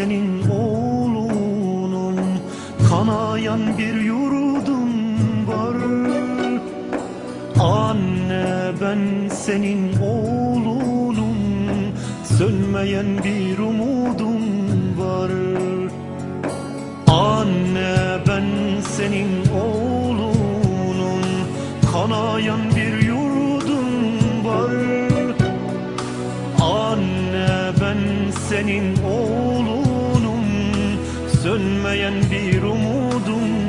senin oğlunum Kanayan bir yurdum var. Anne ben senin oğlunum. Sönmeyen bir umudum var. Anne ben senin oğlunum. Kanayan bir yurdum var. Anne ben senin o Sönmeyen bir umudum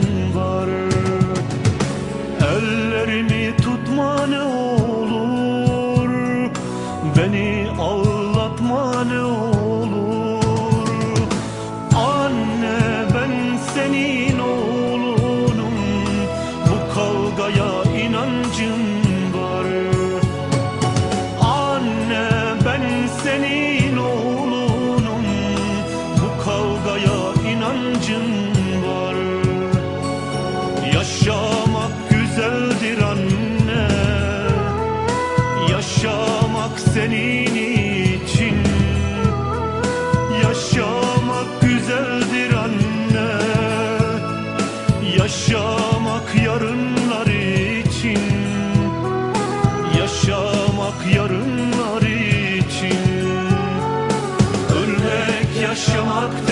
Ölmek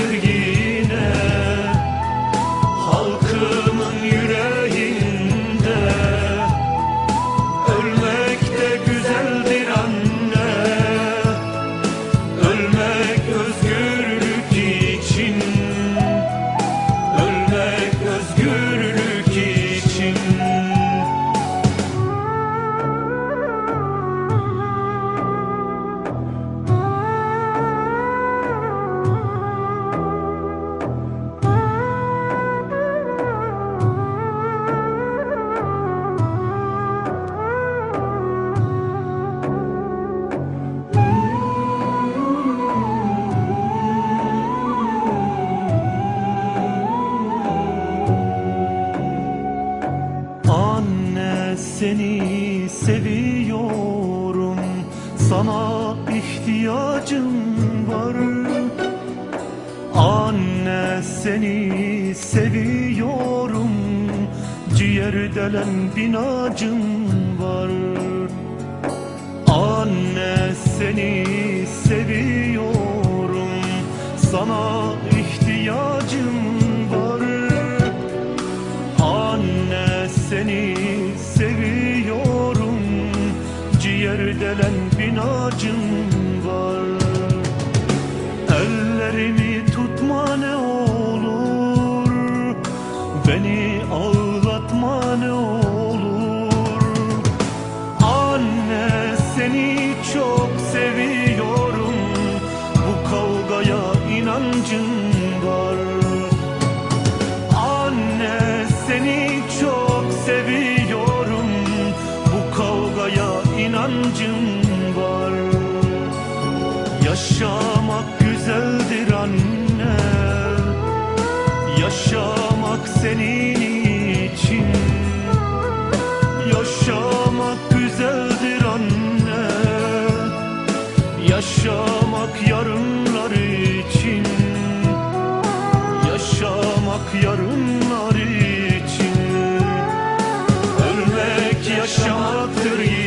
seni seviyorum. Sana ihtiyacım var. Anne seni seviyorum. Ciğer delen binacım var. Anne seni seviyorum. Sana ihtiyacım var. Anne seni Ciğer delen binacım var. Ellerimi tutma ne olur Beni ağlatma ne olur. Anne seni çok seviyorum. Bu kavgaya inancım inancım var. Yaşamak güzeldir anne. Yaşamak senin için. Yaşamak güzeldir anne. Yaşamak yarınlar için. Yaşamak yarınlar için. Ölmek yaşamaktır